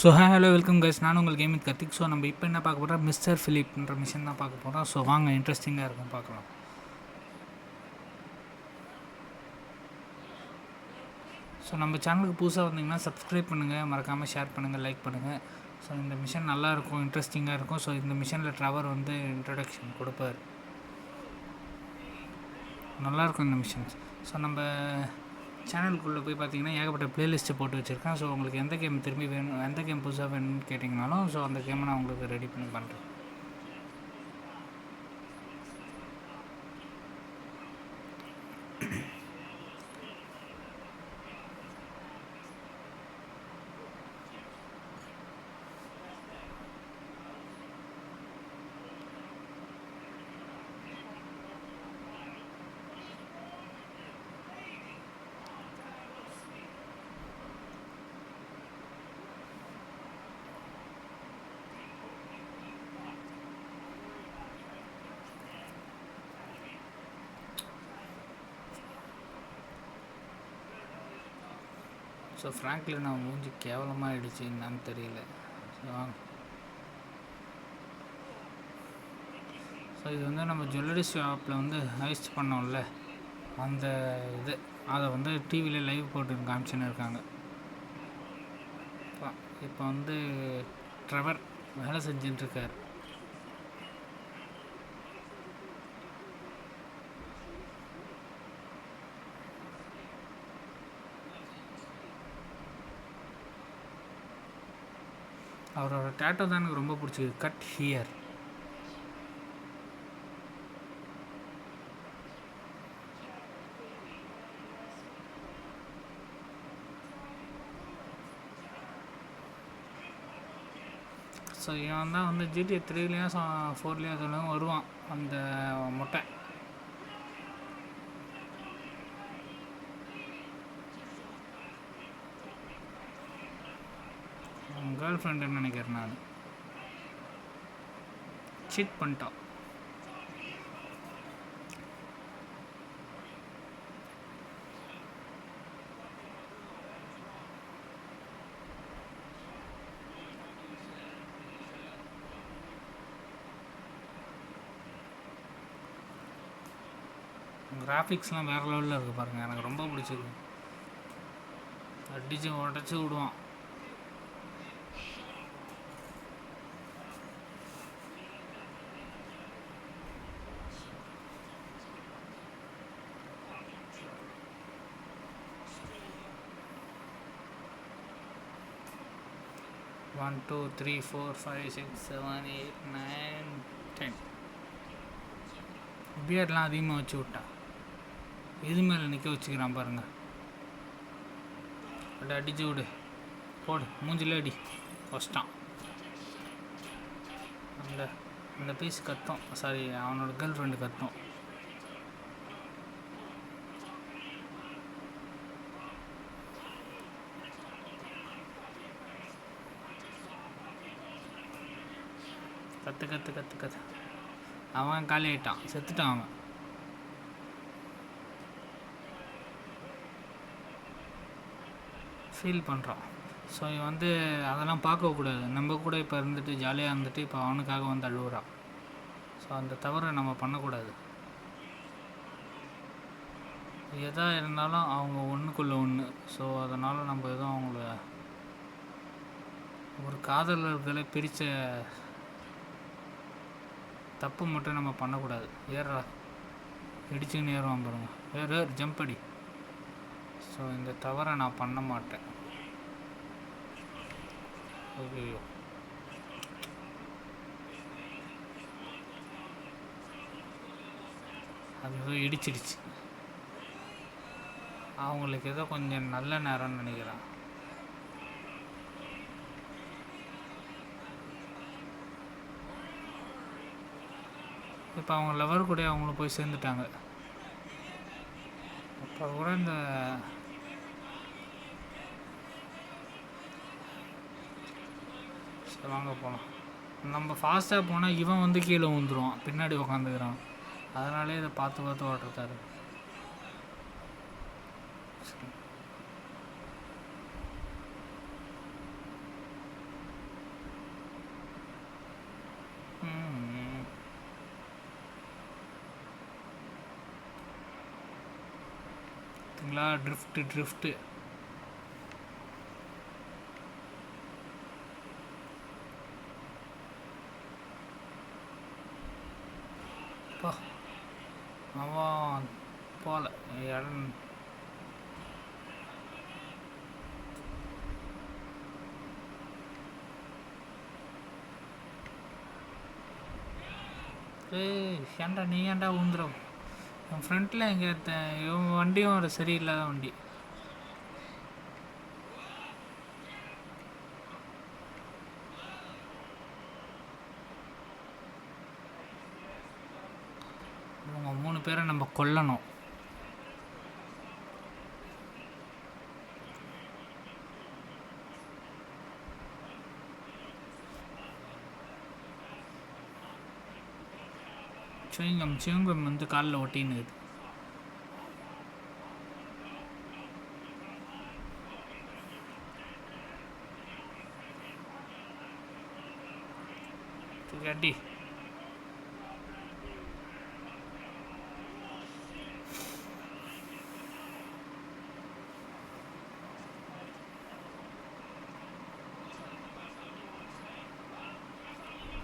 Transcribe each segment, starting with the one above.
So hey hello welcome guys நான் உங்கள் gaming கத்திக் so நம்ம இப்போ என்ன பார்க்க போகிறோம் மிஸ்டர் ஃபிலிப்ன்ற மிஷின் தான் பார்க்க போகிறோம் ஸோ வாங்க இன்ட்ரெஸ்டிங்காக இருக்கும் பார்க்கலாம். ஸோ நம்ம சேனலுக்கு புதுசாக வந்தீங்கன்னா சப்ஸ்கிரைப் பண்ணுங்கள் மறக்காமல் ஷேர் பண்ணுங்கள் லைக் பண்ணுங்கள் ஸோ இந்த மிஷன் நல்லா இருக்கும் இன்ட்ரெஸ்டிங்காக இருக்கும். ஸோ இந்த மிஷனில் ட்ரவர் வந்து இன்ட்ரடக்ஷன் கொடுப்பார். நல்லாயிருக்கும் இந்த மிஷன்ஸ் ஸோ நம்ம சேனலுக்குள்ளே போய் பார்த்தீங்கன்னா ஏகப்பட்ட பிளேலிஸ்ட்டு போட்டு வச்சுருக்கேன். ஸோ உங்களுக்கு எந்த கேம் திரும்பி வேணும் எந்த கேம் புதுசாக வேணும்னு கேட்டிங்கனாலும் ஸோ அந்த கேமை நான் உங்களுக்கு ரெடி பண்ணி பண்ணுறேன் ஸோ ஃப்ராங்க்லின் நான் மூஞ்சி கேவலமாக ஆகிடுச்சு என்னன்னு தெரியல. ஸோ வாங்க. ஸோ இது வந்து நம்ம ஜுவல்லரி ஷாப்பில் வந்து ஹைஸ்ட் பண்ணோம்ல. அந்த இது அதை வந்து டிவியில் லைவ் போட்டு காமிச்சுன்னு இருக்காங்க. இப்போ வந்து ட்ரெவர் வேலை செஞ்சுட்டு அவரோட டேட்டோ தான் எனக்கு ரொம்ப பிடிச்சிது கட் ஹியர் ஸோ இவன் தான் வந்து ஜிடிஏ த்ரீலேயும் ஃபோர்லேயும் அதுலேயும் வருவான். அந்த மொட்டை. கேர்ள் ஃப்ரெண்டுன்னு நினைக்கிறேன் நான். சீட் பண்ணிட்டான் கிராஃபிக்ஸ்லாம் வேறு லெவலில் இருக்குது பாருங்கள் எனக்கு ரொம்ப பிடிச்சிருக்கு. அடித்து உடச்சி விடுவான். One two three four five six seven eight nine ten பியர்லாம் அதிகமாக வச்சு விட்டா. எது மேலே நிற்க வச்சுக்கிறான் பாருங்கள் அப்படி அடிச்சு விடு. போடு மூஞ்சில் அடி. ஃபஸ்ட்டான். அந்த அந்த பீஸ் கத்தோம். சாரி அவனோட கேர்ள் ஃப்ரெண்டு கத்தோம். கற்று கற்று கற்று கற்று அவன் காலியாயிட்டான் செத்துட்டான் அவன். ஃபீல் பண்ணுறான் ஸோ இவன் வந்து அதெல்லாம் பார்க்கக்கூடாது நம்ம கூட இப்போ இருந்துட்டு ஜாலியாக இருந்துட்டு இப்போ அவனுக்காக வந்து அழுகுறான் ஸோ அந்த தவறை நம்ம பண்ணக்கூடாது. எதா இருந்தாலும் அவங்க ஒன்றுக்குள்ளே ஒன்று ஸோ அதனால் நம்ம எதுவும் அவங்கள ஒரு காதலர்களை பிரித்த தப்பு மட்டும் நம்ம பண்ணக்கூடாது. ஏறா இடிச்சுன்னு ஏறுவான் பாருங்க. ஏறு ஏறு ஜம்ப் அடி. ஸோ இந்த தவறை நான் பண்ண மாட்டேன். ஐயோ அது ஏதோ இடிச்சிடுச்சு. அவங்களுக்கு ஏதோ கொஞ்சம் நல்ல நேரம்னு நினைக்கிறேன். இப்போ அவங்க லவர் கூட அவங்களும் போய் சேர்ந்துட்டாங்க. அப்போ கூட இந்த சரி வாங்க போகலாம் நம்ம ஃபாஸ்ட்டாக போனால் இவன் வந்து கீழே விழுந்துருவான். பின்னாடி உக்காந்துக்கிறான். அதனாலே இதை பார்த்து பார்த்து ஓட்டுறதாரு சரி. பார்த்தீங்களா ட்ரிஃப்ட்டு ட்ரிஃப்ட்டு பா அவன் போகல இடம். ஏய் ஏன்டா நீ ஏன்டா உந்துரும் என் ஃப்ரண்ட்டில் எங்கே இவன் வண்டியும் ஒரு சரியில்லாத வண்டி. இவங்க மூணு பேரை நம்ம கொல்லணும். சுயங்கம் சுயங்கம் வந்து காலில் ஒட்டின்னு கட்டி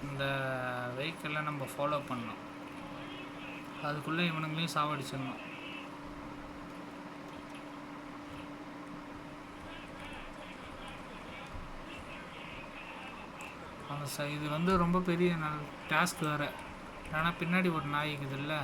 இந்த வெஹிக்கிளை நம்ம ஃபாலோ பண்ணோம் அதுக்குள்ளே இவனுங்களையும் சாவடிச்சிடணும் அந்த ச இது வந்து ரொம்ப பெரிய நல் டாஸ்க் வேறு. ஏன்னா பின்னாடி ஒரு நாய் இருக்குதுல்ல?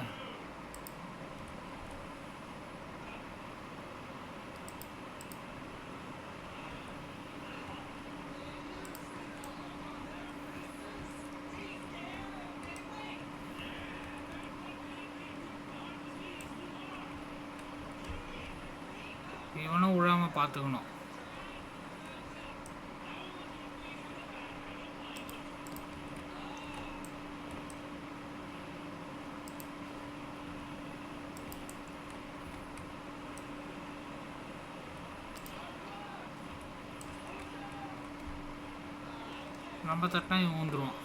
இவனும் விழாமல் பார்த்துக்கணும். நம்ம தட்டினா இவன் ஊந்துருவான்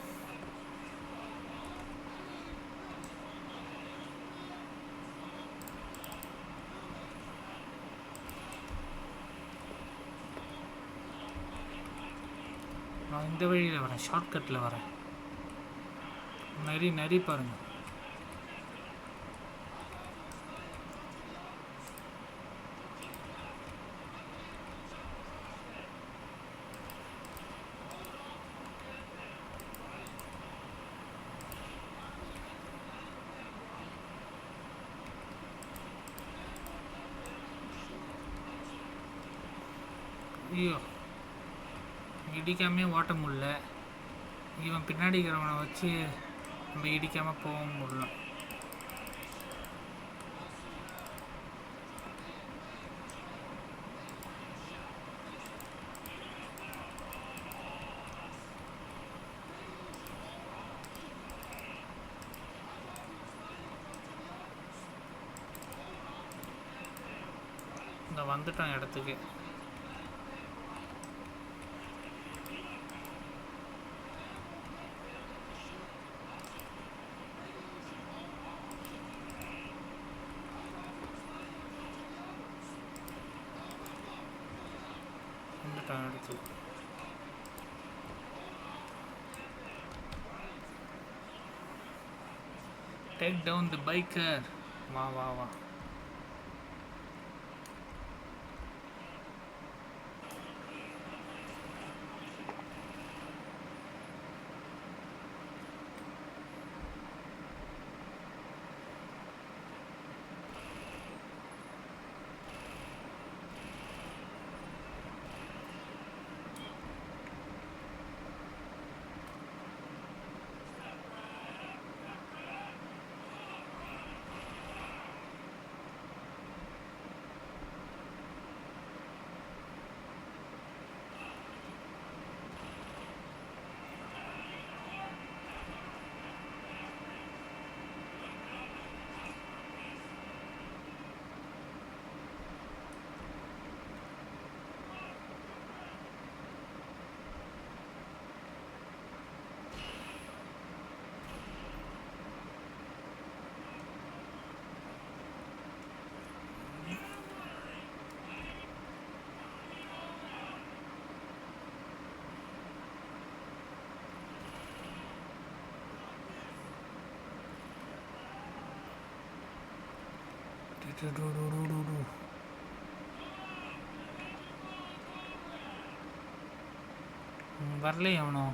நான் இந்த வழியில் வரேன். ஷார்ட்கட்டில் வரேன். நரி நரி பாருங்க. ஐயோ. இடிக்காமே ஓட்ட முடில இவன் பின்னாடி இருக்கிறவனை வச்சு நம்ம இடிக்காமல் போக முடியலாம் இந்த வந்துட்டோம் இடத்துக்கு. take down the biker. Uh, wow, wow, wow. வரலையே அவனும்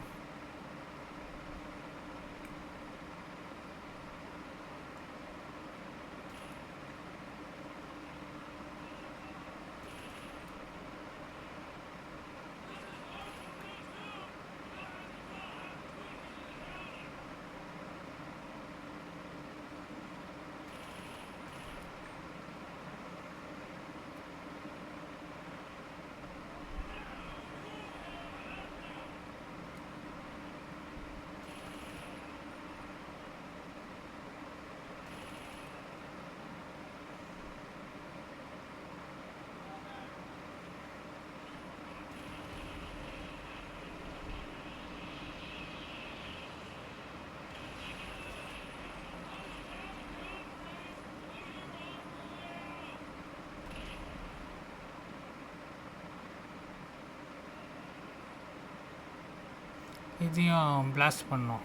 இதையும் பிளாஸ்ட் பண்ணோம்.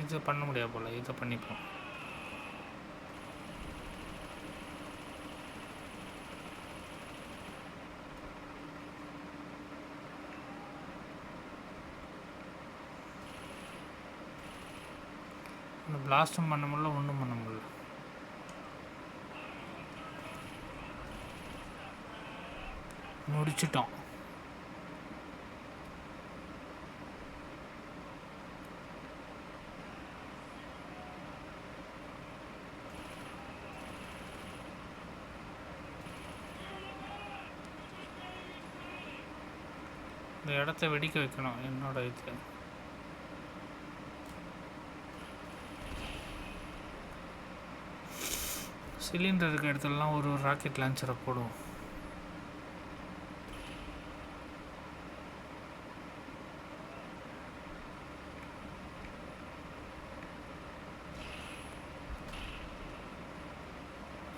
இது பண்ண முடியாது போல் இதை பண்ணிப்போம். பிளாஸ்டும் பண்ண முடியல ஒன்றும் பண்ண முடியல முடிச்சிட்டோம். இந்த இடத்த வெடிக்க வைக்கணும் என்னோட இது. சிலிண்டர் இடத்துலலாம் ஒரு ஒரு ராக்கெட் லான்ச்சரை போடுவோம்.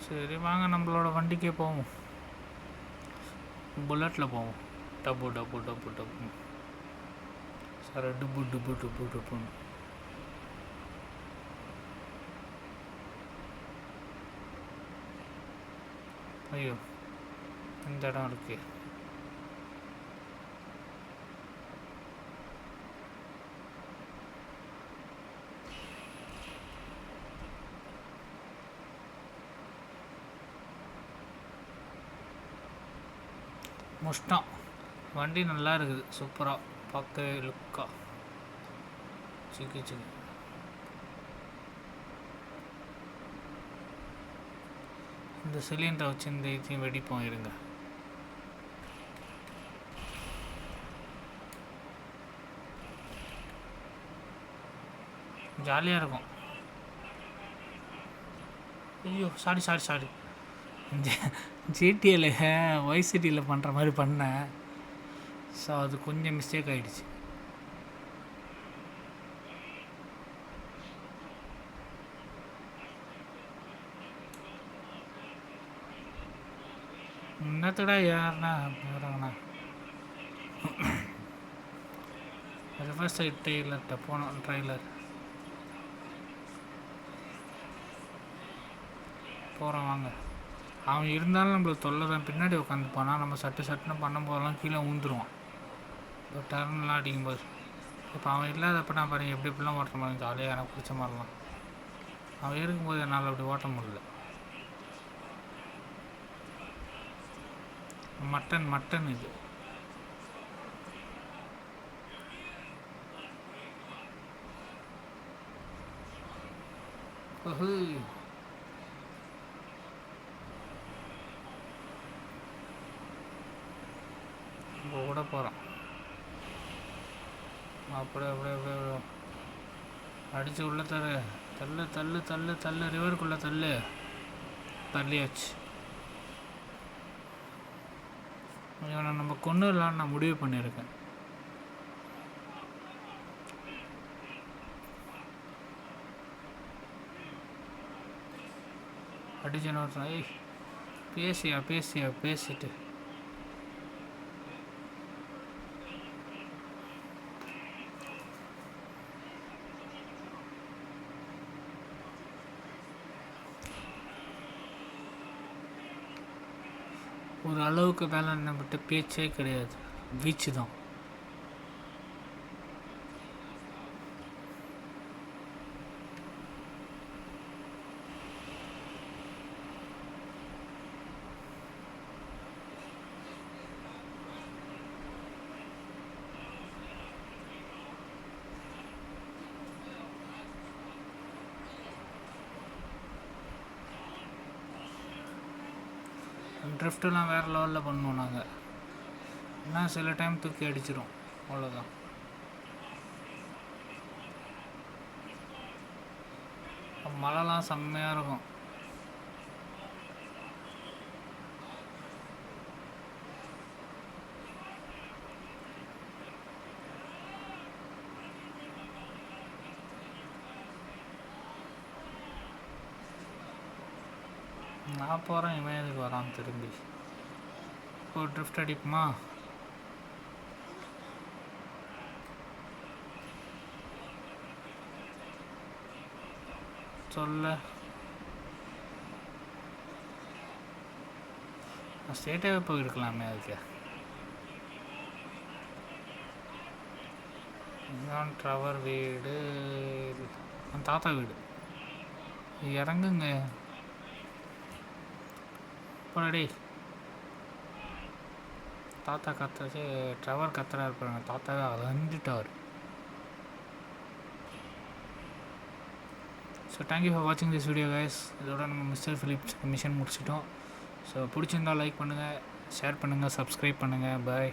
சரி வாங்க நம்மளோட வண்டிக்கே போவோம். புல்லட்டில் போவோம். டப்பு டப்பு டப்பு டப்பு சார் டுப்பு டுப்பு டுப்பு டுப்புன்னு. ஐயோ இந்த இடம் இருக்குது முஷ்டம். வண்டி நல்லா இருக்குது. சூப்பராக பார்க்கவே லுக்கா. சிக்கி சிக்கி. இந்த சிலிண்டரை வச்சு இந்த இதையும் வெடிப்போம் இருங்க. ஜாலியாக இருக்கும். ஐயோ சாரி சாரி சாரி ஜிடிஎல் ஒய்சிட்டியில் பண்ணுற மாதிரி பண்ணேன் ஸோ அது கொஞ்சம் மிஸ்டேக் ஆகிடுச்சு என்னத்தடா யாருண்ணா போகிறாங்கண்ணா ரிவர்ஸ் சைட் டெய்லர்கிட்ட போனோம் ட்ரெய்லர் போகிறோம் வாங்க. அவன் இருந்தாலும் நம்மளுக்கு தொல்லை தான் பின்னாடி உட்காந்து போனால் நம்ம சட்டு சட்டுன்னு பண்ணும்போதெல்லாம் கீழே ஊந்துருவான். இப்போ டர்ன்லாம் அடிக்கும்போது. இப்போ அவன் இல்லாதப்ப நான் பாருங்க எப்படி இப்படிலாம் ஓட்ட முடியும் ஜாலியாக எனக்கு பிடிச்ச மாதிரிலாம். அவன் இருக்கும்போது என்னால் அப்படி ஓட்ட முடியல. மட்டன் மட்டன் இது. ஓஹோ. இப்போ கூட போகிறோம் அப்படியே அப்படியே அப்படியே அடித்து உள்ளே தரு தள்ளு தள்ளு தள்ளு தள்ளு ரிவருக்குள்ளே தள்ளு. தள்ளியாச்சு. இவனை நம்ம கொண்டுடலான்னு நான் முடிவு பண்ணியிருக்கேன். அடிச்சு ஒருத்தன் ஐய் பேசியா பேசியா பேசிட்டு. ஒரு அளவுக்கு மேலே நம்மகிட்ட பேச்சே கிடையாது. வீச்சு தான். ட்ரிஃப்ட்டெல்லாம் வேறு லெவலில் பண்ணுவோம் நாங்கள் ஆனால் சில டைம் தூக்கி அடிச்சிடும் அவ்வளோதான் மழைலாம் செம்மையாக இருக்கும். நான் போகிறேன் இவன் எதுக்கு வரான் திரும்பி இப்போ ட்ரிஃப்ட் அடிப்புமா? சொல்ல. ஸ்டேட்டாகவே போயிருக்கலாமே அதுக்கு. இதுதான் ட்ரவர் வீடு. என் தாத்தா வீடு. இறங்குங்க. போனடி தாத்தா கத்துறது ட்ரவர் கத்துறா இருப்பாங்க தாத்தாவே அலந்துட்டார் ஸோ தேங்க்யூ ஃபார் வாட்சிங் திஸ் வீடியோ கைஸ் இதோட நம்ம மிஸ்டர் ஃபிலிப்ஸ் மிஷன் முடிச்சிட்டோம். ஸோ பிடிச்சிருந்தா லைக் பண்ணுங்கள் ஷேர் பண்ணுங்கள் சப்ஸ்கிரைப் பண்ணுங்கள் பாய்